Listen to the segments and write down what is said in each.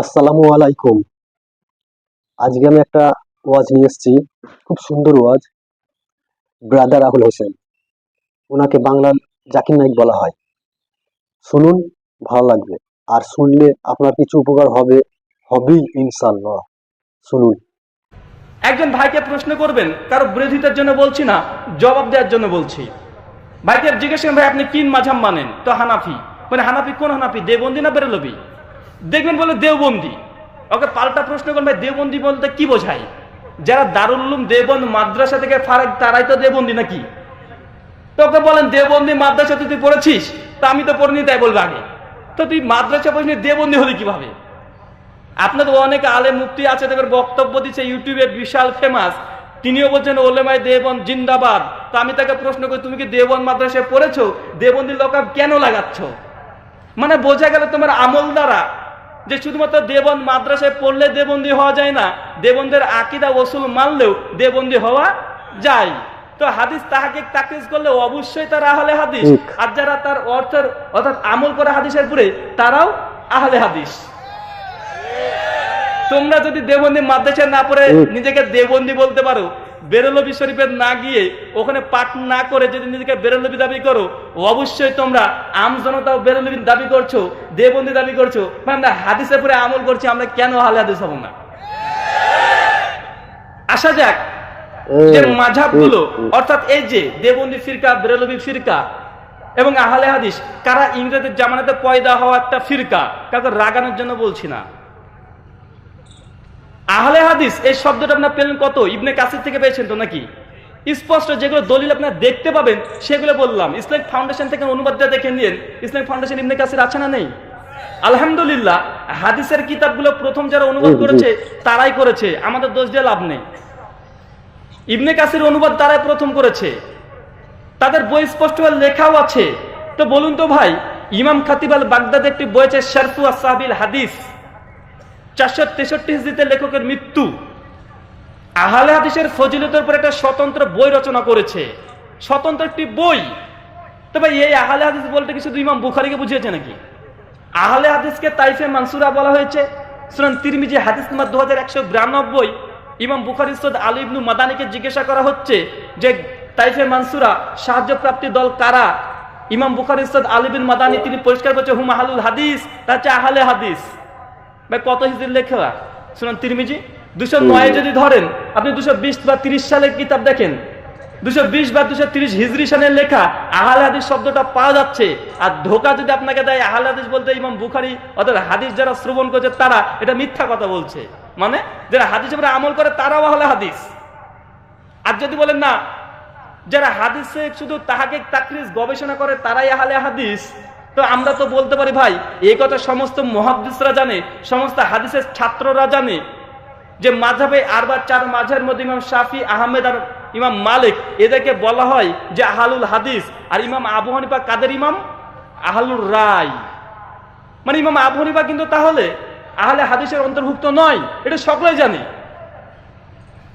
আসসালামু আলাইকুম। আজকে আমি একটা ওয়াজ নিয়ে এসেছি, খুব সুন্দর ওয়াজ। ব্রাদার রাহুল হোসেন ওনাকে বাংলার জাকির নাইক বলা হয়। শুনুন, ভালো লাগবে। আর শুনলে আপনার কিছু উপকার হবে, হবেই ইনশাল্লাহ শুনুন। একজন ভাইকে প্রশ্ন করবেন, কারও বিরোধিতার জন্য বলছি না, জবাব দেওয়ার জন্য বলছি। ভাইকে জিজ্ঞেস করেন, ভাই, আপনি কিন মাঝাম মানেন? তো হানাফি। মানে হানাফি কোন হানাফি? দেবন্দি না বেরোলবি? দেখবেন বলে দেওবন্দি। ওকে পাল্টা প্রশ্ন করবেন ভাই দেওবন্দি বলতে কি বোঝায়? যারা দারুল উলুম দেবন্দ মাদ্রাসা থেকে ফারাক তারাই তো দেবন্দি নাকি? তো ওকে বলেন দেবন্দি মাদ্রাসা তুই পড়েছিস, তা আমি তো পড়িনি, তাই বলবে আগে। তো তুই মাদ্রাসা পড়িনি দেবন্দি হলি কীভাবে? আপনাদের অনেক আলে মুক্তি আছে, তাদের বক্তব্য দিচ্ছে, ইউটিউবে বিশাল ফেমাস তিনিও বলছেন ওলেমাই দেবন জিন্দাবাদ। তো আমি তাকে প্রশ্ন করি, তুমি কি দেবন মাদ্রাসায় পড়েছো? দেবন্দির লকাব কেন লাগাচ্ছ? মানে বোঝা গেল তোমার আমল দ্বারা যে শুধুমাত্র দেবন মাদ্রাসায় পড়লে দেবন্দি হওয়া যায় না দেবন্দের আকিদা ওসুল মানলেও দেবন্দি হওয়া যায়। তো হাদিস তাহাকে তাকিজ করলে অবশ্যই তারা আহলে হাদিস। আর যারা তার অর্থের অর্থাৎ আমল করে হাদিসের পরে তারাও আহলে হাদিস। তোমরা যদি দেবন্দি মাদ্রাসায় না পড়ে নিজেকে দেবন্দি বলতে পারো। বেরলবি শরীফের না গিয়ে ওখানে পাঠ না করে যদি নিজেকে বেরলবি দাবি করো অবশ্যই তোমরা আম জনতাও বেরলবি দাবি করছ দেবন্দি দাবি করছ। মানে আমরা হাদিসে পরে আমল করছি আমরা কেন হালে হাদিস হব না? আসা যাক যে মাঝাবগুলো অর্থাৎ এই যে দেবন্দি ফিরকা বেরলবি ফিরকা এবং আহলে হাদিস কারা ইংরেজের জামানাতে পয়দা হওয়া একটা ফিরকা কাউকে রাগানোর জন্য বলছি না। আহলে হাদিস এই শব্দটা আপনার পেলেন কত? ইবনে কাসির থেকে পেয়েছেন তো নাকি? স্পষ্ট যেগুলো দলিল আপনার দেখতে পাবেন সেগুলো বললাম। ইসলামিক ফাউন্ডেশন থেকে অনুবাদটা দেখে নিন ইসলামিক ফাউন্ডেশন ইবনে কাসির আছে না নেই? আলহামদুলিল্লাহ হাদিসের কিতাবগুলো প্রথম যারা অনুবাদ। করেছে তারাই করেছে আমাদের দোষ দিয়ে লাভ নেই। ইবনে কাসির অনুবাদ তারাই প্রথম করেছে। তাদের বই স্পষ্ট লেখাও আছে। তো বলুন তো ভাই ইমাম খাতিব আল বাগদাদ একটি বই আছে শারফু আসাবিল হাদিস চারশো তেষট্টি হিজড়িতে লেখকের মৃত্যু। আহলে হাদিসের ফজিলতের উপর একটা স্বতন্ত্র বই রচনা করেছে। স্বতন্ত্র একটি বই। তবে এই আহলে হাদিস বলতে কি শুধু ইমাম বুখারিকে বুঝিয়েছে নাকি? আহলে হাদিসকে তাইফে মানসুরা বলা হয়েছে। সুনান তিরমিজি হাদিস নাম্বার দু হাজার একশো বিরানব্বই। ইমাম বুখারি সদ আলী ইবনু মাদানিকে জিজ্ঞাসা করা হচ্ছে যে তাইফে মানসুরা সাহায্য প্রাপ্তি দল কারা? ইমাম বুখারি সদ আলী বিন মাদানি তিনি পরিষ্কার করছে হুম আহলুল হাদিস তা হচ্ছে আহলে হাদিস। ভাই কত হিজড়ির লেখা? শুনুন তিরমিজি? দুশো নয় যদি ধরেন আপনি দুশো বিশ বা তিরিশ সালের কিতাব দেখেন দুশো বিশ বা দুশো তিরিশ হিজড়ি সালের লেখা আহাল হাদিস শব্দটা পাওয়া যাচ্ছে। আর ধোকা যদি আপনাকে দেয় আহলে হাদিস বলতে ইমাম বুখারি অর্থাৎ হাদিস যারা শ্রবণ করছে তারা এটা মিথ্যা কথা বলছে। মানে যারা হাদিস উপরে আমল করে তারাও আহলে হাদিস। আর যদি বলেন না যারা হাদিসে শুধু তাহাকে তাকরিজ গবেষণা করে তারাই আহলে হাদিস তো আমরা তো বলতে পারি, ভাই, এই কথা সমস্ত মহাদিসরা জানে, সমস্ত হাদিসের ছাত্ররা জানে যে মাঝাবে আরবার চার মাঝের মধ্যে ইমাম শাফি, আহমেদ আর ইমাম মালিক, এদেরকে বলা হয় যে আহালুল হাদিস। আর ইমাম আবু হানিফা কাদের ইমাম? আহালুর রায়। মানে ইমাম আবু হানিফা কিন্তু তাহলে আহলে হাদিসের অন্তর্ভুক্ত নয়, এটা সকলেই জানে।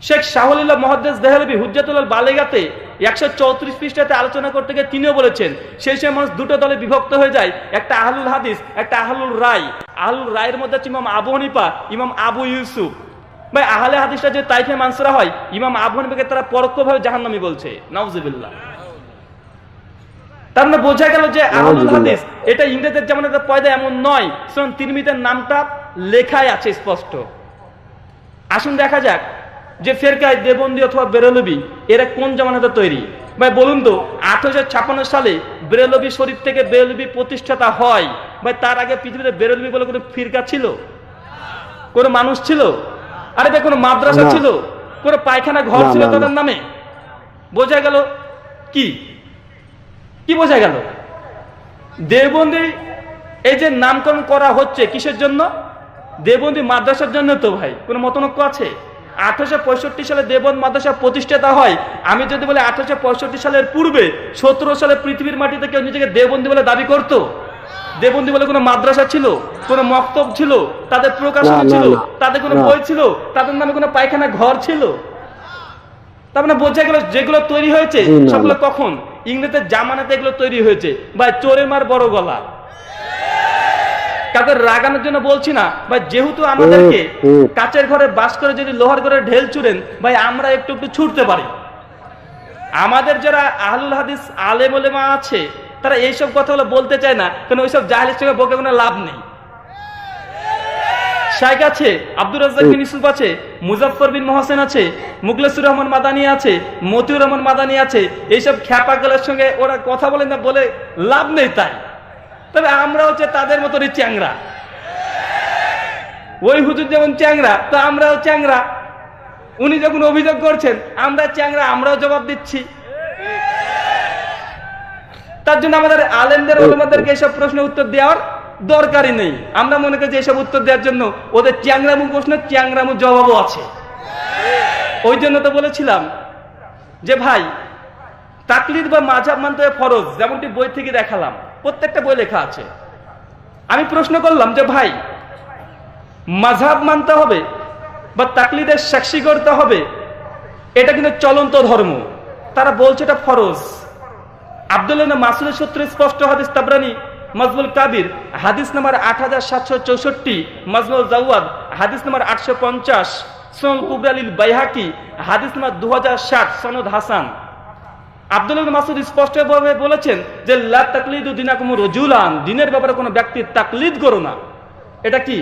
শেখ শাহুল্লাহ মহাদ্দেস দেহলবি হুজ্জাতুল বালেগাতে একশো চৌত্রিশ পৃষ্ঠাতে আলোচনা করতে গিয়ে তিনিও বলেছেন সেই সময় মানুষ দুটো দলে বিভক্ত হয়ে যায় একটা আহলুল হাদিস একটা আহলুল রায়। আহলুল রায়ের মধ্যে হচ্ছে ইমাম আবু হানিফা ইমাম আবু ইউসুফ। ভাই আহলে হাদিসটা যে তাইফে মানসুরা হয় ইমাম আবু হানিফাকে তারা পরোক্ষভাবে জাহান্নামি বলছে নাউজুবিল্লাহ। তার মানে বোঝা গেল যে আহলুল হাদিস এটা ইংরেজের যেমন একটা পয়দা এমন নয় শুনুন তিরমিতের নামটা লেখাই আছে স্পষ্ট। আসুন দেখা যাক। যে ফেরকায় দেবন্দি অথবা বেরলবি এরা কোন জামানাতে তৈরি? ভাই বলুন তো আঠারোশো ছাপান্ন সালে বেরলবি শরীফ থেকে বেরলবি প্রতিষ্ঠাতা হয়। ভাই তার আগে পৃথিবীতে বেরলবি বলে কোনো ফিরকা ছিল? কোনো মানুষ ছিল? আরে ভাই কোনো মাদ্রাসা ছিল? কোনো পায়খানা ঘর ছিল। তাদের নামে? বোঝা গেল কি? কি বোঝা গেল? দেবন্দি এই যে নামকরণ করা হচ্ছে কিসের জন্য? দেবন্দি মাদ্রাসার জন্য তো ভাই কোনো মতনক্য আছে? আঠারোশো পঁয়ষট্টি সালে দেবন মাদ্রাসা প্রতিষ্ঠাতা হয়। আমি যদি বলি আঠারোশো পঁয়ষট্টি সালের পূর্বে সতেরো সালে পৃথিবীর মাটিতে কেউ নিজেকে দেবন্দি বলে দাবি করতো? দেবন্দি বলে কোনো মাদ্রাসা ছিল? কোনো মক্তব ছিল? তাদের প্রকাশনী ছিল? তাদের কোনো বই ছিল? তাদের নামে কোনো পায়খানা ঘর ছিল? তার মানে বোঝা গেল যেগুলো তৈরি হয়েছে সেগুলো কখন? ইংরেজের জামানাতে এগুলো তৈরি হয়েছে। ভাই চোরে মার বড় গলা। কাউকে রাগানোর জন্য বলছি না। ভাই যেহেতু আমাদেরকে কাচের ঘরে বাস করে যদি লোহার ঘরে ঢেল ছুড়েন ভাই আমরা একটু একটু ছুটতে পারি। আমাদের যারা আহলুল হাদিস আলেম ওলেমা আছে তারা এইসব কথাগুলো বলতে চায় না কারণ ওইসব জাহেলের সঙ্গে বকে কোনো লাভ নেই। শাইখ আছে আব্দুর রাজ্জাক বিন ইউসুফ আছে মুজাফফর বিন মহসেন আছে মুখলেসুর রহমান মাদানি আছে মতিউর রহমান মাদানি আছে এইসব খ্যাপাগুলোর সঙ্গে ওরা কথা বলে না বলে লাভ নেই তাই। তবে আমরা হচ্ছে তাদের মতনই চ্যাংরা। ওই হুজুর যেমন চ্যাংরা তো আমরাও চ্যাংরা। উনি যখন অভিযোগ করছেন আমরা চ্যাংরা আমরাও জবাব দিচ্ছি। তার জন্য আমাদের আলেমদের ওলামাদেরকে এসব প্রশ্ন উত্তর দেওয়ার দরকারই নেই। আমরা মনে করি যে এসব উত্তর দেওয়ার জন্য ওদের চ্যাংরামু প্রশ্ন চ্যাংরামু জবাবও আছে। ওই জন্য তো বলেছিলাম যে ভাই তাকলিদ বা মাঝাব মানতে ফরজ যেমনটি বই থেকে দেখালাম। প্রত্যেকটা বই লেখা আছে। আমি প্রশ্ন করলাম যে, ভাই মাঝাব মানতে হবে বা তাকলিদের সাক্ষী করতে হবে, এটা কিন্তু চলন্ত ধর্ম। তারা বলছে এটা ফরজ। আব্দুল্লাহ মাসুদের সূত্রে স্পষ্ট হাদিস, তাবরানি মজবুল কাবির, হাদিস নাম্বার আট হাজার সাতশো চৌষট্টি, মজমুল জাওয়াদ, হাদিস নাম্বার আটশো পঞ্চাশ সোন কুবরালিল বাইহাকি, হাদিস নাম্বার দু হাজার ষাট, সনদ হাসান। আব্দুল্লাহ মাসুদ স্পষ্টভাবে বলেছেন যে রজুলান। দিনের ব্যাপারে কোনো ব্যক্তির তাকলিদ করো না। এটা কি?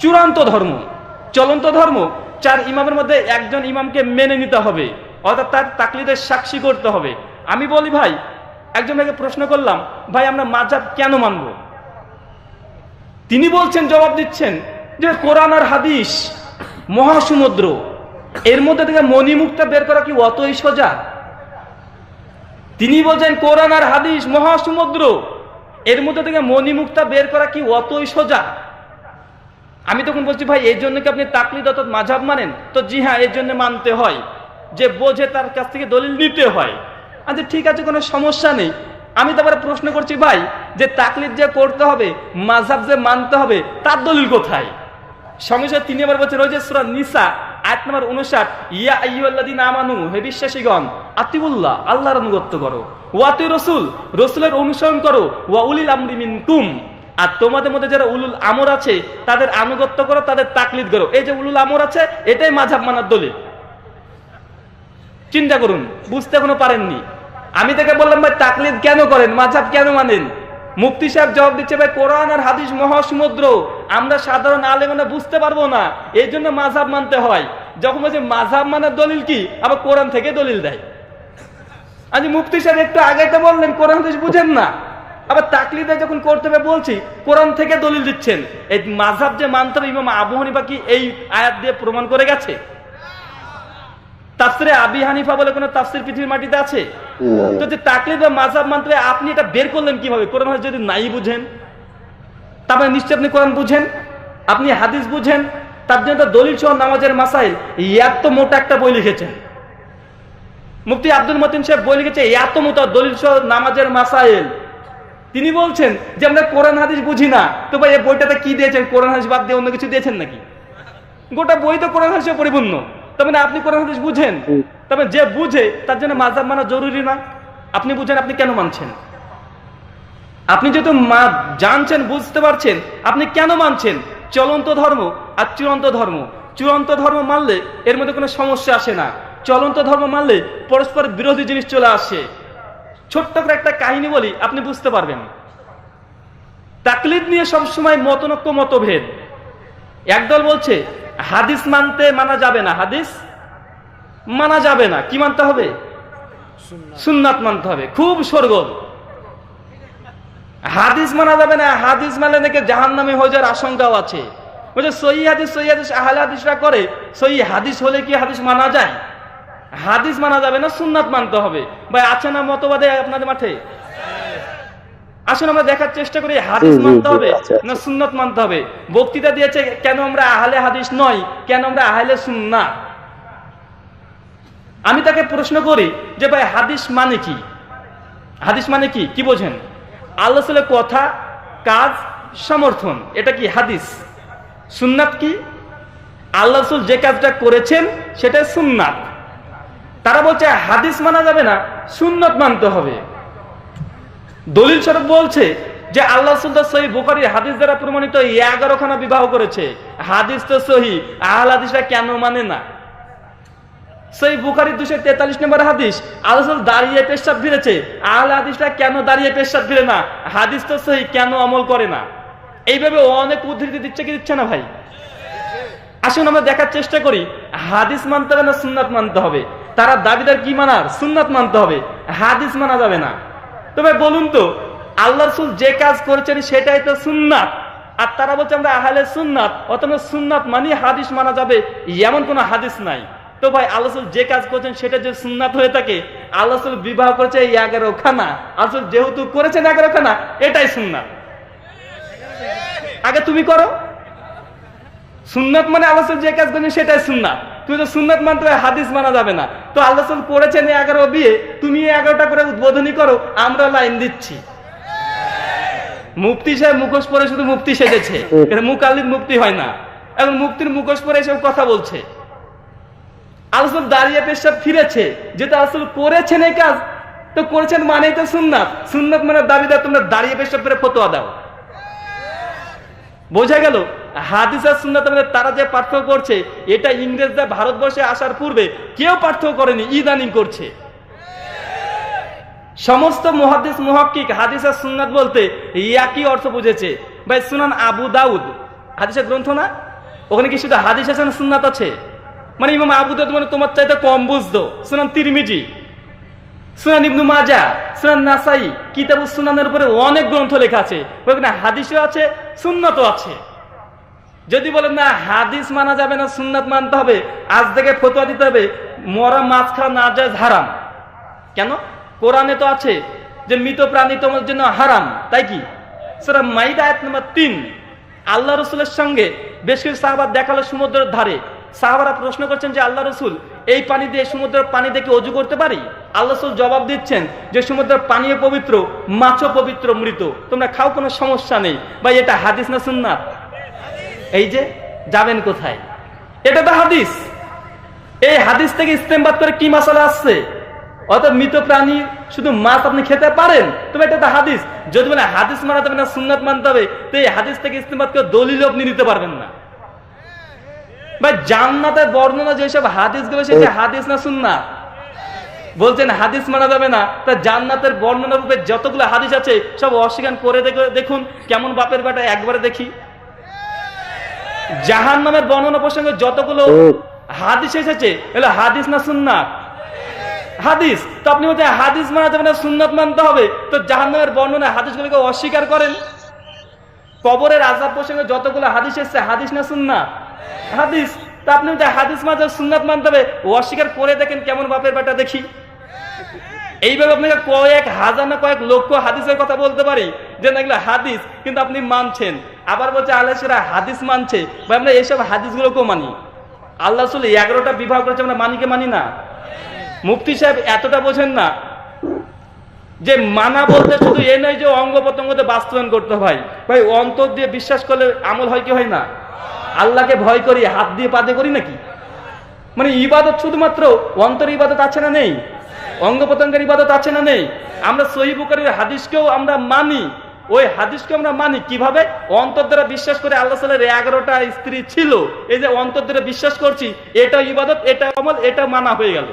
চূড়ান্ত ধর্ম, চলন্ত ধর্ম। চার ইমামের মধ্যে একজন ইমামকে মেনে নিতে হবে, অর্থাৎ তার তাকলিদের সাক্ষী করতে হবে। আমি বলি, ভাই, একজন ভাইকে প্রশ্ন করলাম, ভাই, আমরা মাজাব কেন মানব? তিনি বলছেন, জবাব দিচ্ছেন যে, কোরআন আর হাদিস মহাসমুদ্র। এর মধ্যে থেকে মণিমুক্তা বের করা কি অতই সোজা? তিনি বলছেন, কোরআন আর হাদিস মহাসমুদ্র। এর মধ্যে থেকে মণিমুক্তা বের করা কি অতই সোজা? আমি তখন বলছি, ভাই এই জন্য কি আপনি তাকলিদ অর্থাৎ মাঝাব মানেন? তো জি হ্যাঁ এর জন্য মানতে হয়। যে বোঝে তার কাছ থেকে দলিল নিতে হয়। আচ্ছা ঠিক আছে, কোনো সমস্যা নেই। আমি তারপরে প্রশ্ন করছি, ভাই, যে তাকলিদ যে করতে হবে, মাঝাব যে মানতে হবে, তার দলিল কোথায়? সঙ্গে সঙ্গে তিনি আবার বলছেন, ওই যে সুরা নিসা আয়াত নম্বর উনষাট ইয়া হে বিশ্বাসীগণ আতিবুল্লাহ আল্লাহর অনুগত্য করো। রসুল, রসুলের অনুসরণ করো। ওয়া উলিল আমরি আর তোমাদের মধ্যে যারা উলুল আমর আছে, তাদের আনুগত্য করো, তাদের তাকলিদ করো। এই যে উলুল আমর আছে, এটাই মাঝাব মানার দলিল। চিন্তা করুন, বুঝতে এখনও পারেননি। আমি তাকে বললাম, ভাই, তাকলিদ কেন করেন? মাঝাব কেন মানেন? মুফতি সাহেব জবাব দিচ্ছে, ভাই, কোরআন আর হাদিস মহাসমুদ্র। আমরা সাধারণ আলেমনা বুঝতে পারব না। এই জন্য মাঝাব মানতে হয়। যখন বলছে মাঝাব মানার দলিল কি? আবার কোরআন থেকে দলিল দেয়। আজ মুফতি সাহেব একটু আগে তো বললেন, কোরআন হাদিস বুঝেন না। আবার তাকলিদে যখন করতে হবে, বলছি, কোরআন থেকে দলিল দিচ্ছেন। এই মাঝাব যে মানতে হবে, ইমাম আবু হানিফা কি এই আয়াত দিয়ে প্রমাণ করে গেছে? তাফসিরে আবি হানিফা বলে কোনো তাফসির পৃথিবীর মাটিতে আছে। তো যে তাকলিদ বা মানতে আপনি এটা বের করলেন কীভাবে? কোরআন যদি নাই বুঝেন, তারপরে নিশ্চয় আপনি কোরআন বুঝেন, আপনি হাদিস বুঝেন, তার জন্য দলিল সহ নামাজের মাসাইল, এত মোটা একটা বই লিখেছেন। মুফতি আব্দুল মতিন সাহেব বই লিখেছে, এত মোটা দলিল সহ নামাজের মাসাইল। তিনি বলছেন যে আমরা কোরআন হাদিস বুঝি না। তো ভাই এই বইটাতে কি দিয়েছেন? কোরআন হাদিস বাদ দিয়ে অন্য কিছু দিয়েছেন নাকি? গোটা বই তো কোরআন হাদিসে পরিপূর্ণ। তার মানে আপনি কোরআন হাদিস বুঝেন? মানে যে বুঝে, তার জন্য মাজাব মানা জরুরি না। আপনি বুঝেন, আপনি কেন মানছেন? আপনি যেহেতু মা জানছেন, বুঝতে পারছেন, আপনি কেন মানছেন? চলন্ত ধর্ম আর চূড়ান্ত ধর্ম। চূড়ান্ত ধর্ম মানলে এর মধ্যে কোনো সমস্যা আসে না। চলন্ত ধর্ম মানলে পরস্পর বিরোধী জিনিস চলে আসে। ছোট্ট করে একটা কাহিনী বলি, আপনি বুঝতে পারবেন। তাকলিদ নিয়ে সবসময় মতনক্য মতভেদ। একদল বলছে, হাদিস মানতে মানা যাবে না। হাদিস মানা যাবে না। কি মানতে হবে? সুন্নাত। মানতে হবে। খুব সরগোল হাদিস মানা যাবে না। হাদিস মানে নাকি জাহান নামে হয়ে যাওয়ার আশঙ্কাও আছে। বলছে সহি হাদিস সহি হাদিস আহলে হাদিসরা করে সহি হাদিস হলে কি হাদিস মানা যায়? হাদিস মানা যাবে না সুন্নাত মানতে হবে। ভাই আছে না মতবাদে আপনাদের মাঠে? আসুন আমরা দেখার চেষ্টা করি হাদিস মানতে হবে। না সুন্নাত মানতে হবে? বক্তৃতা দিয়েছে কেন আমরা আহলে হাদিস নয়? কেন আমরা আহলে সুন্নাত? আমি তাকে প্রশ্ন করি যে ভাই, হাদিস মানে কি? হাদিস মানে কি? কি বোঝেন? আল্লাহ কথা, কাজ, সমর্থন, এটা কি হাদিস? সুন্নাত কি? আল্লাহ রসুল যে কাজটা করেছেন সেটা সুন্নাত। তারা বলছে, হাদিস মানা যাবে না, সুন্নত মানতে হবে। দলিল স্বরূপ বলছে যে, আল্লাহ সুন্দর সহি বুখারি হাদিস দ্বারা প্রমাণিত এগারো খানা বিবাহ করেছে। হাদিস তো সহি আহল হাদিসরা কেন মানে না? সেই বুখারি দুশো তেতাল্লিশ নম্বর হাদিস, আল্লাহ দাঁড়িয়ে পেশাব ফিরেছে। আহলে হাদিসরা কেন দাঁড়িয়ে পেশাব ফিরে না? হাদিস তো সেই কেন আমল করে না? এইভাবে অনেক উদ্ধৃতি দিচ্ছে কি দিচ্ছে না ভাই? আসুন আমরা দেখার চেষ্টা করি, হাদিস মানতে হবে না সুন্নাত মানতে হবে? তারা দাবিদার কি মানার? সুন্নাত মানতে হবে। হাদিস মানা যাবে না। তবে বলুন তো, আল্লাহ রসুল যে কাজ করেছেন সেটাই তো সুন্নাত। আর তারা বলছে আমরা আহলে সুন্নাত অথবা সুন্নাত মানি হাদিস মানা যাবে, এমন কোনো হাদিস নাই। তো ভাই আল্লাহ যে কাজ করেছেন সেটা যে সুন্নাত হয়ে থাকে আল্লাহ বিবাহ করেছে এই এগারো খানা। আসল যেহেতু করেছেন এগারো খানা এটাই সুন্নাত। আগে তুমি করো। সুন্নাত মানে আল্লাহ যে কাজ করেছেন সেটাই সুন্নাত। তুমি তো সুন্নাত মানতে হাদিস মানা যাবে না। তো আল্লাহ করেছেন এই এগারো বিয়ে তুমি এই এগারোটা করে উদ্বোধনী করো আমরা লাইন দিচ্ছি। মুফতি সাহেব মুখোশ পরে শুধু মুফতি সেজেছে। এটা মুকাল্লিদ মুক্তি হয় না। এখন মুক্তির মুখোশ পরে এসব কথা বলছে। আলসুল দাঁড়িয়ে পেশাব ফিরেছে। যেটা আসল করেছেন এই কাজ, তো করেছেন মানেই তো সুন্নাত। সুন্নাত মানে দাবিদার তোমরা দাঁড়িয়ে পেশাব করে ফতোয়া দাও। বোঝা গেল? হাদিস আর মধ্যে তারা যে পার্থক্য করছে, এটা ইংরেজরা ভারতবর্ষে আসার পূর্বে কেউ পার্থক্য করেনি, ইদানিং করছে। সমস্ত মুহাদ্দিস, মুহাক্কিক, হাদিস আর সুন্নাত বলতে একই অর্থ বুঝেছে। ভাই, সুনান আবু দাউদ, হাদিসের গ্রন্থ না? ওখানে কি শুধু হাদিস আছে না সুন্নাত আছে? মানে ইমাম আবু দাউদ মানে তোমার চাইতে কম বুঝতো। সুনান তিরমিজি, সুনান ইবনু মাজা সুনান নাসাই, কিতাবু সুনানের উপরে অনেক গ্রন্থ লেখা আছে। ওখানে হাদিসও আছে, সুন্নাতও আছে। যদি বলেন না, হাদিস মানা যাবে না, সুন্নাত মানতে হবে, আজ থেকে ফতোয়া দিতে হবে, মরা মাছ খাওয়া না যায় হারাম। কেন? কোরআনে তো আছে যে মৃত প্রাণী তোমার জন্য হারাম, তাই কি? সেটা মাইদা আয়াত নম্বর তিন, আল্লাহ রসুলের সঙ্গে বেশ কিছু সাহাবাদ দেখাল সমুদ্রের ধারে। সাহাবারা প্রশ্ন করছেন যে আল্লাহ রসুল, এই পানি দিয়ে সমুদ্রের পানি দেখে অজু করতে পারি? আল্লাহ রসুল জবাব দিচ্ছেন যে সমুদ্রের পানীয় পবিত্র, মাছও পবিত্র, মৃত। তোমরা খাও, কোনো সমস্যা নেই। বা এটা হাদিস না সুন্নাত? এই যে, যাবেন কোথায়? এটা তো হাদিস। এই হাদিস থেকে ইস্তেমবাদ করে কি মশলা আসছে? অত মৃত প্রাণী শুধু মাছ আপনি খেতে পারেন? তবে এটা তো হাদিস। যদি বলে হাদিস মানাতে হবে না, সুন্নাত মানতে হবে, তো এই হাদিস থেকে ইস্তেমবাদ করে দলিল আপনি নিতে পারবেন না। ভাই জান্নাতের বর্ণনা যেসব হাদিসগুলো সেটা হাদিস না সুন্নাত বলছেন হাদিস মানা যাবে না। তা জান্নাতের বর্ণনা রূপে যতগুলো হাদিস আছে সব অস্বীকার করে দেখুন কেমন বাপের বেটা একবারে দেখি। জাহান নামের বর্ণনা প্রসঙ্গে যতগুলো হাদিস এসেছে এগুলো হাদিস না সুন্নাত হাদিস। তো আপনি বলছেন হাদিস মানা যাবে না সুন্নাত মানতে হবে। তো জাহান্নামের বর্ণনা হাদিসগুলোকে অস্বীকার করেন। কবরের আজাব প্রসঙ্গে যতগুলো হাদিস এসছে হাদিস না সুন্নাত হাদিস তা আপনি হাদিস হবে, সুন্নাত মানতে হবে। অস্বীকার করে দেখেন কেমন বাপের বেটা দেখি। এইভাবে আপনাকে কয়েক হাজার না কয়েক লক্ষ হাদিসের কথা বলতে পারি যে না এগুলো হাদিস কিন্তু আপনি মানছেন। আবার বলছে আলেসেরা হাদিস মানছে। বা আমরা এইসব হাদিসগুলোকেও মানি। আল্লাহ রসুল এগারোটা বিভাগ করেছে আমরা মানিকে মানি না। মুফতি সাহেব এতটা বোঝেন না যে মানা বলতে শুধু এ নয় যে অঙ্গ প্রত্যঙ্গতে বাস্তবায়ন করতে হয়। ভাই অন্তর দিয়ে বিশ্বাস করলে আমল হয় কি হয় না? আল্লাহকে ভয় করি, হাত দিয়ে পাদে করি নাকি? মানে ইবাদত শুধুমাত্র অন্তর ইবাদত আছে না নেই? অঙ্গ প্রত্যঙ্গের ইবাদত আছে না নেই? আমরা সহিবুকারির হাদিসকেও আমরা মানি। ওই হাদিসকে আমরা মানি। কীভাবে? অন্তর দ্বারা বিশ্বাস করে আল্লাহ সালের এগারোটা স্ত্রী ছিল। এই যে অন্তর দ্বারা বিশ্বাস করছি, এটা ইবাদত, এটা আমল, এটা মানা হয়ে গেল।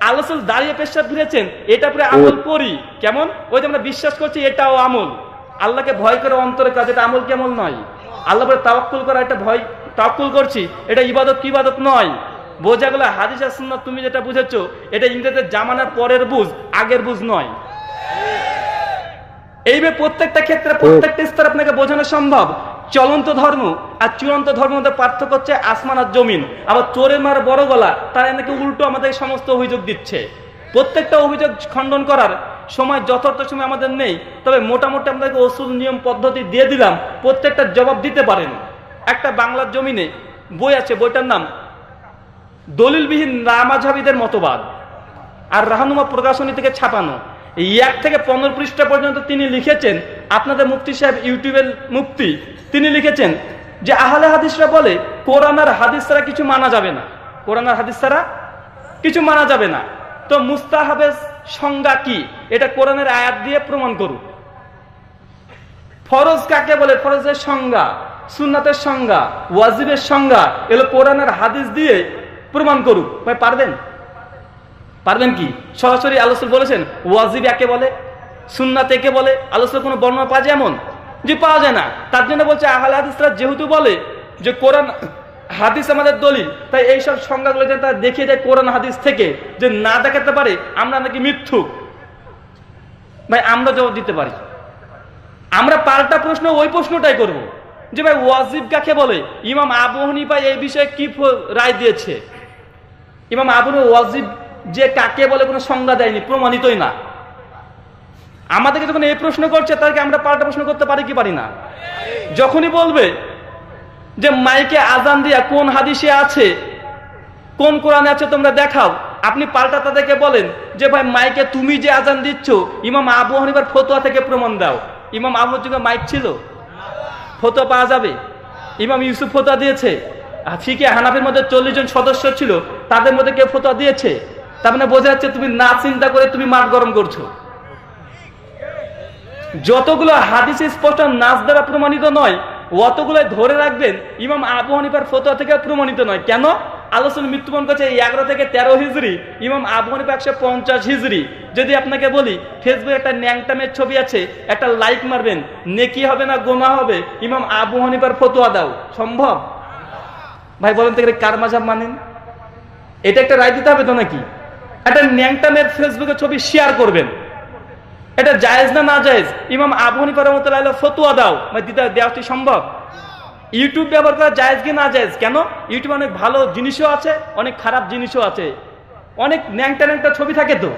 আল্লাহ দাঁড়িয়ে পেশাব ফিরেছেন। এটা পরে আমল করি। কেমন? ওই যে আমরা বিশ্বাস করছি, এটাও আমল। আল্লাহকে ভয় করে অন্তরে কাজ, এটা আমল কেমন নয়? আল্লাহ পরে তাওয়াক্কুল করা এটা ভয়, তাওয়াক্কুল করছি। এটা ইবাদত কি ইবাদত নয়। বোঝা গেল হাদিস আর তুমি যেটা বুঝেছ, এটা ইংরেজের জামানার পরের বুঝ, আগের বুঝ নয়। এইভাবে প্রত্যেকটা ক্ষেত্রে, প্রত্যেকটা স্তর আপনাকে বোঝানো সম্ভব। চলন্ত ধর্ম আর চূড়ান্ত ধর্মের মধ্যে পার্থক্য হচ্ছে আসমান আর জমিন। আবার চোরের মার বড় গলা, তারা নাকি উল্টো আমাদের সমস্ত অভিযোগ দিচ্ছে। প্রত্যেকটা অভিযোগ খণ্ডন করার সময় যথার্থ সময় আমাদের নেই, তবে মোটামুটি আপনাকে ওষুধ, নিয়ম, পদ্ধতি দিয়ে দিলাম, প্রত্যেকটা জবাব দিতে পারেন। একটা বাংলার জমিনে বই আছে, বইটার নাম, দলিলবিহীন রামাঝাবিদের মতবাদ। আর রাহানুমা প্রকাশনী থেকে ছাপানো। এক থেকে পনেরো পৃষ্ঠা পর্যন্ত তিনি লিখেছেন, আপনাদের মুফতি সাহেব ইউটিউবের মুফতি, তিনি লিখেছেন যে আহলে হাদিসরা বলে, কোরআন আর হাদিস ছাড়া কিছু মানা যাবে না। কোরআন আর হাদিস ছাড়া কিছু মানা যাবে না। তো মুস্তাহাবের সংজ্ঞা কি? এটা কোরআনের আয়াত দিয়ে প্রমাণ করুন ফরজ কাকে বলে? ফরজের সংজ্ঞা, সুন্নাতের সংজ্ঞা, ওয়াজিবের সংজ্ঞা, এগুলো কোরআনের হাদিস দিয়ে প্রমাণ করুক। ভাই, পারবেন? পারবেন কি? সরাসরি আলোচনা বলেছেন, ওয়াজিব একে বলে? সুন্নাত একে বলে? আলোচনা কোনো বর্ণনা পাওয়া যায় এমন? যে পাওয়া যায় না। তার জন্য বলছে, আহলে হাদিসরা যেহেতু বলে যে কোরআন হাদিস আমাদের দলিল। তাই এইসব সংজ্ঞাগুলো যেন তারা দেখিয়ে দেয় কোরআন হাদিস থেকে, যে না দেখাতে পারে, আমরা নাকি মিথ্যুক। ভাই, আমরা জবাব দিতে পারি। আমরা পাল্টা প্রশ্ন ওই প্রশ্নটাই করব। যে ভাই, ওয়াজিব কাকে বলে? ইমাম আবু হানিফা এই বিষয়ে কি রায় দিয়েছে? ইমাম আবু ওয়াজিব যে কাকে বলে কোনো সংজ্ঞা দেয়নি, প্রমাণিতই না। আমাদেরকে যখন এই প্রশ্ন করছে, তাদেরকে আমরা পাল্টা প্রশ্ন করতে পারি কি পারি না? যখনই বলবে যে মাইকে আজান দিয়া কোন হাদিসে আছে? কোন কোরআনে আছে তোমরা দেখাও। আপনি পাল্টা তাদেরকে বলেন যে, ভাই, মাইকে তুমি যে আজান দিচ্ছ, ইমাম আবু হানিফার ফতোয়া থেকে প্রমাণ দাও। ইমাম আবুর যুগে মাইক ছিল। ফতোয়া পাওয়া যাবে? ইমাম ইউসুফ ফতোয়া দিয়েছে। ফিকে হানাফির মধ্যে চল্লিশ জন সদস্য ছিল। তাদের মধ্যে কেউ ফতোয়া দিয়েছে? তার মানে বোঝা যাচ্ছে তুমি না চিন্তা করে তুমি মাঠ গরম করছ। যতগুলো হাদিসে স্পষ্ট নাচ দ্বারা প্রমাণিত নয় অতগুলো ধরে রাখবেন, ইমাম আবু হানিফার ফতোয়া থেকে প্রমাণিত নয়। কেন? আলোচনা মৃত্যুবরণ করছে এগারো থেকে তেরো হিজড়ি, ইমাম আবু হানিফা একশো পঞ্চাশ হিজড়ি। যদি আপনাকে বলি, ফেসবুকে একটা ন্যাংটামের ছবি আছে, একটা লাইক মারবেন, নেকি হবে না গোমা হবে, ইমাম আবু হানিফার ফতোয়া দাও। সম্ভব? ভাই, বলেন তো কার মাঝাব মানেন এটা একটা রায় দিতে হবে তো নাকি? একটা ন্যাংটামের ফেসবুকে ছবি শেয়ার করবেন। এটা জায়েজ না না জায়েজ? ইমাম আবু হানিফা রহমতুল্লাহ ফতুয়া দাও। মানে দিতে দেওয়া কি সম্ভব? ইউটিউব ব্যবহার করা জায়েজ কি না জায়েজ? কেন? ইউটিউবে অনেক ভালো জিনিসও আছে, অনেক খারাপ জিনিসও আছে। অনেক ন্যাংটা ন্যাংটা ছবি থাকে তো।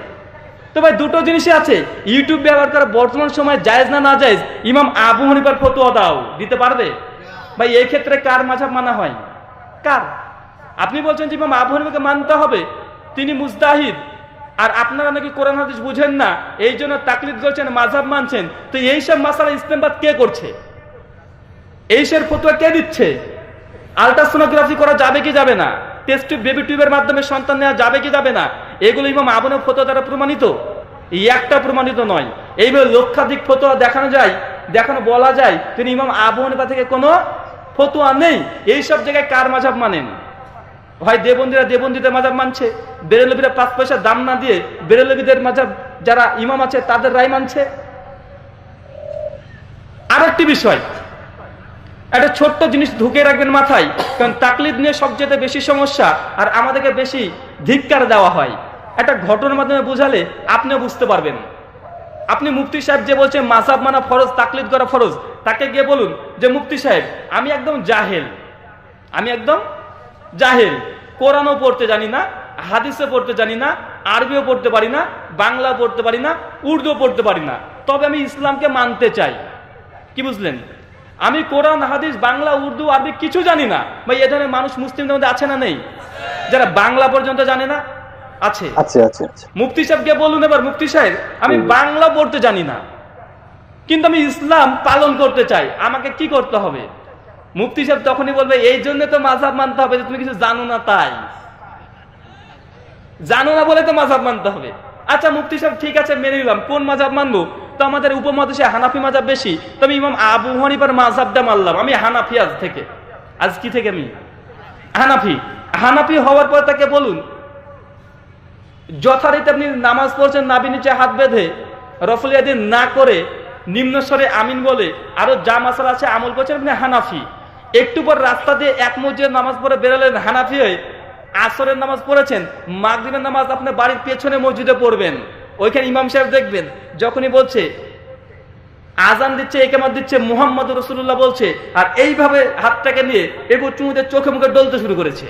তো ভাই, দুটো জিনিসই আছে। ইউটিউব ব্যবহার করা বর্তমান সময় জায়েজ না না জায়েজ? ইমাম আবু হানিফার ফতুয়া দাও। দিতে পারবে? ভাই, এই ক্ষেত্রে কার মাঝাব মানা হয়? কার? আপনি বলছেন যে ইমাম আবু হানিফাকে মানতে হবে। তিনি মুস্তাহিদ আর আপনারা নাকি কোরআন হাদিস বুঝেন না? এই জন্য তাকলিদ করছেন মাঝাব মানছেন। তো এইসব মাসালা ইসলামবাদ কে করছে? এইসব ফতুয়া কে দিচ্ছে? আলট্রাসোনোগ্রাফি করা যাবে কি যাবে না? টেস্ট টিউব, বেবি টিউবের মাধ্যমে সন্তান নেওয়া যাবে কি যাবে না? এগুলো ইমাম আবনের ফতোয়া দ্বারা প্রমাণিত। একটা প্রমাণিত নয়। এইভাবে লক্ষাধিক ফতোয়া দেখানো যায়, দেখানো বলা যায়। তিনি ইমাম আবু থেকে কোনো ফতোয়া নেই। এই সব জায়গায় কার মাঝাব মানেন? হয় দেবন্দীরা দেবন্দিদের মাজাব মানছে, বেরেলবিরা পাঁচ পয়সা দাম না দিয়ে বেরেলবিদের মাঝাব যারা ইমাম আছে তাদের রায় মানছে। আর একটি বিষয়, একটা ছোট্ট জিনিস ঢুকে রাখবেন মাথায়, কারণ তাকলিদ নিয়ে সবচেয়ে বেশি সমস্যা আর আমাদেরকে বেশি ধিক্কার দেওয়া হয়। একটা ঘটনার মাধ্যমে বুঝালে আপনিও বুঝতে পারবেন। আপনি মুফতি সাহেব যে বলছে মাসাব মানা ফরজ, তাকলিদ করা ফরজ, তাকে গিয়ে বলুন যে, মুফতি সাহেব, আমি একদম জাহেল, আমি একদম জাহেল। কোরআনও পড়তে জানি না হাদিসও পড়তে জানি না আরবিও পড়তে পারি না বাংলা পড়তে পারি না উর্দুও পড়তে পারি না। তবে আমি ইসলামকে মানতে চাই। কি বুঝলেন? আমি কোরআন হাদিস বাংলা উর্দু আরবি কিছু জানি না। ভাই এ ধরনের মানুষ মুসলিমদের মধ্যে আছে না নেই? যারা বাংলা পর্যন্ত জানে না আছে। মুফতি সাহেবকে বলুন এবার মুফতি সাহেব আমি বাংলা পড়তে জানি না। কিন্তু আমি ইসলাম পালন করতে চাই। আমাকে কি করতে হবে? মুফতি সাহেব তখনই বলবে, এই জন্য তো মাঝাব মানতে হবে যে তুমি কিছু জানো না তাই। জানো না বলে তো মাঝাব মানতে হবে। আচ্ছা মুফতি সাহেব, ঠিক আছে, মেনে নিলাম। কোন মাঝাব মানবো? তো আমাদের উপমহাদেশে হানাফি মাঝাব বেশি। তো আমি ইমাম আবু হানিফার মাঝাবটা মানলাম। আমি হানাফি আজ থেকে। আজ কি থেকে আমি? হানাফি। হানাফি হওয়ার পর তাকে বলুন, যথারীতি আপনি নামাজ পড়ছেন নাবি নিচে হাত বেঁধে রফলিয়াদিন না করে নিম্নস্বরে আমিন বলে আরও যা মাসাল আছে আমল করছেন, আপনি হানাফি। একটু পর রাস্তা দিয়ে এক মসজিদের নামাজ পড়ে বেরোলেন হানাফি হয়ে। আসরের নামাজ পড়েছেন, মাগরিবের নামাজ আপনার বাড়ির পেছনে মসজিদে পড়বেন। ওইখানে ইমাম সাহেব দেখবেন, যখনই বলছে, আজান দিচ্ছে, একেমাত দিচ্ছে, মোহাম্মদ রসুল্লাহ বলছে, আর এইভাবে হাতটাকে নিয়ে এবার চুমুদের চোখে মুখে ডলতে শুরু করেছে।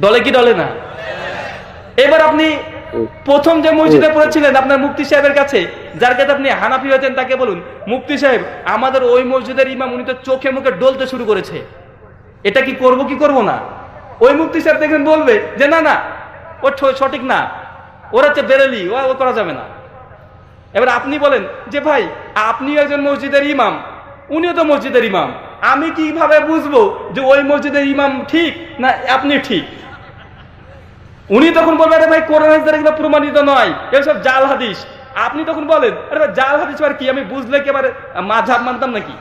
ডলে কি ডলে না? এবার আপনি প্রথম যে মসজিদে পড়েছিলেন আপনার মুক্তি সাহেবের কাছে যার কাছে আপনি হানাফি হয়েছেন তাকে বলুন। মুফতি সাহেব, আমাদের ওই মসজিদের ইমাম উনি তো চোখে মুখে ডলতে শুরু করেছে। এটা কি করব কি করব না? ওই মুফতি সাহেব দেখবেন বলবে যে, না না, ও সঠিক না। ওরা হচ্ছে বেরেলি, ও ও করা যাবে না। এবার আপনি বলেন যে, ভাই, আপনি একজন মসজিদের ইমাম, উনিও তো মসজিদের ইমাম। আমি কীভাবে বুঝব যে ওই মসজিদের ইমাম ঠিক না আপনি ঠিক? উনি তখন বলবেন ভাই, কোরআন দ্বারা প্রমাণিত নয়। এসব জাল হাদিস। আপনি তখন বলেন, আরে জাল হাদিস আর কি? আমি বুঝলে কি এবার মাঝাব মানতাম নাকি?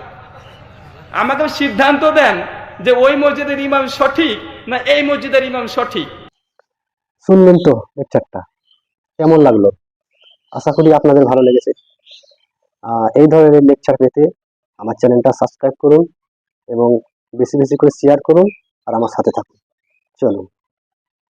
আমাকে সিদ্ধান্ত দেন যে ওই মসজিদের ইমাম সঠিক না এই মসজিদের ইমাম সঠিক। শুনলেন তো লেকচারটা কেমন লাগল? আশা করি আপনাদের ভালো লেগেছে। এই ধরনের লেকচার পেতে আমার চ্যানেলটা সাবস্ক্রাইব করুন এবং বেশি বেশি করে শেয়ার করুন আর আমার সাথে থাকুন। চলুন।